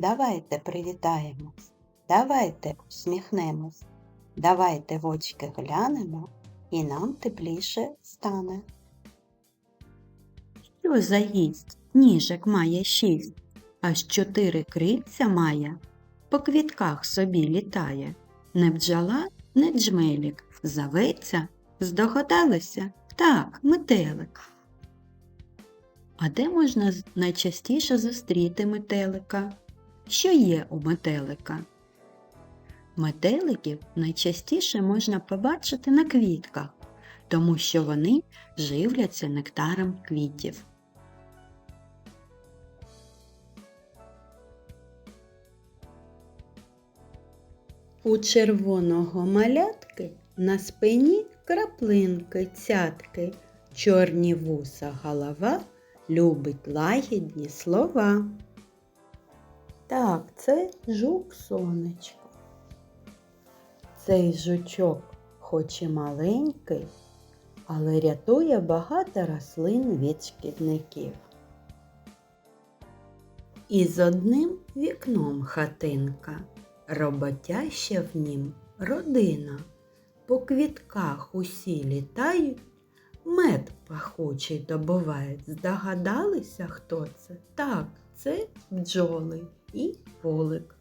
Давайте привітаємось, давайте усміхнемось, давайте в очки глянемо, і нам тепліше стане. Що за гість? Ніжок має шість, аж чотири крильця має, по квітках собі літає. Не бджола, не джмелік, заветься, здогадалися? Так, метелик. А де можна найчастіше зустріти метелика? Що є у метелика? Метеликів найчастіше можна побачити на квітках, тому що вони живляться нектаром квітів. У червоного малятки на спині краплинки цятки, чорні вуса голова любить лагідні слова. Так, це жук сонечко. Цей жучок, хоч і маленький, але рятує багато рослин від шкідників. І з одним вікном хатинка, роботяща в нім родина. По квітках усі літають, мед пахучий добувають. Здогадалися, хто це? Так, це бджоли і волик.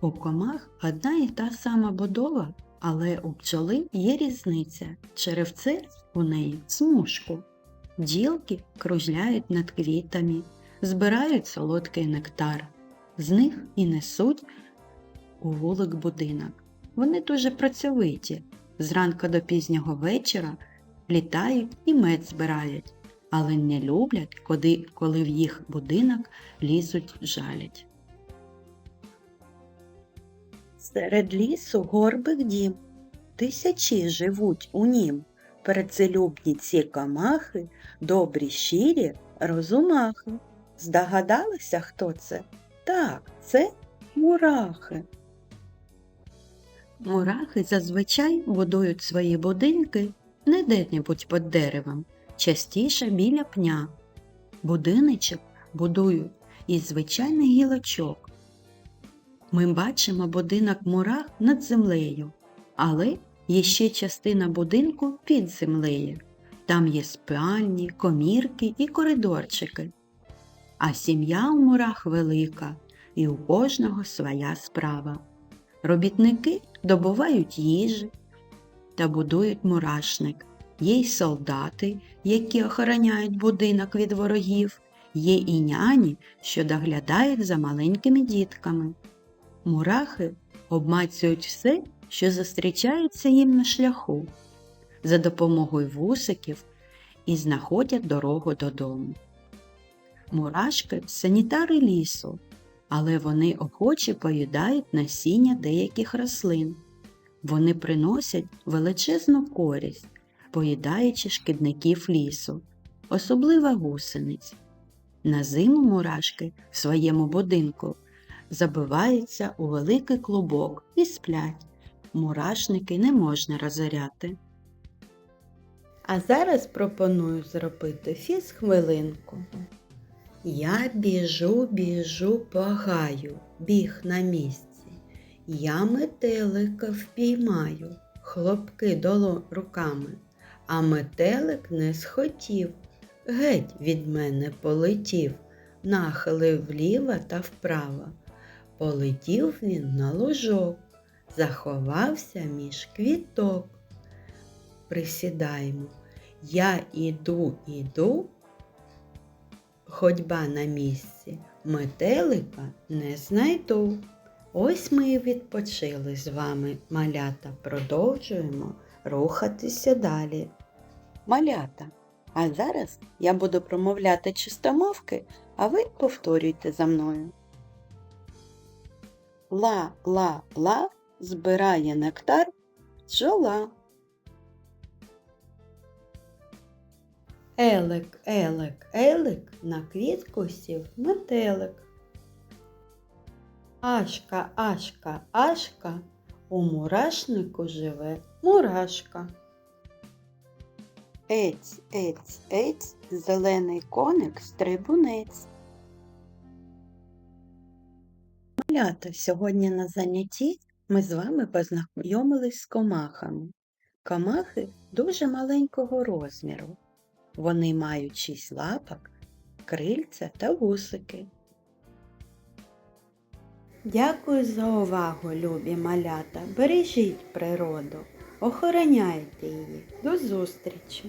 У комах одна і та сама будова, але у бджоли є різниця. Черевце у неї смужку. Бджілки кружляють над квітами, збирають солодкий нектар. З них і несуть у вулик будинок. Вони дуже працьовиті. Зранку до пізнього вечора літають і мед збирають, але не люблять, коли, коли в їх будинок лізуть жалять. Серед лісу горбик дім, тисячі живуть у нім. Працелюбні ці камахи, добрі щирі розумахи. Здогадалися, хто це? Так, це мурахи. Мурахи зазвичай будують свої будинки не де-небудь під деревом, частіше біля пня. Будиночок будують із звичайних гілочок. Ми бачимо будинок мурах над землею, але є ще частина будинку під землею. Там є спальні, комірки і коридорчики. А сім'я у мурах велика, і у кожного своя справа. Робітники добувають їжі та будують мурашник. Є й солдати, які охороняють будинок від ворогів, є і няні, що доглядають за маленькими дітками. Мурахи обмацюють все, що зустрічається їм на шляху, за допомогою вусиків і знаходять дорогу додому. Мурашки санітари лісу, але вони охоче поїдають насіння деяких рослин. Вони приносять величезну користь, поїдаючи шкідників лісу, особливо гусениць. На зиму мурашки в своєму будинку забиваються у великий клубок і сплять. Мурашники не можна розоряти. А зараз пропоную зробити фіз-хвилинку. Я біжу, біжу по гаю, біг на місці. Я метелика впіймаю, хлопки доло руками, а метелик не схотів, геть від мене полетів, нахилив вліво та вправо. Полетів він на лужок, заховався між квіток. Присідаємо. Я іду, іду, ходьба на місці, метелика не знайду. Ось ми і відпочили з вами, малята, продовжуємо рухатися далі. Малята, а зараз я буду промовляти чистомовки, а ви повторюйте за мною. Ла-ла-ла збирає нектар бджола. Елек, елек, елек на квітку сів метелик. Ашка, ашка, ашка, у мурашнику живе мурашка. Ець, ець, ець, зелений коник стрибунець. Малята, сьогодні на занятті ми з вами познайомились з комахами. Комахи дуже маленького розміру. Вони мають шість лапок, крильця та вусики. Дякую за увагу, любі малята. Бережіть природу, охороняйте її. До зустрічі!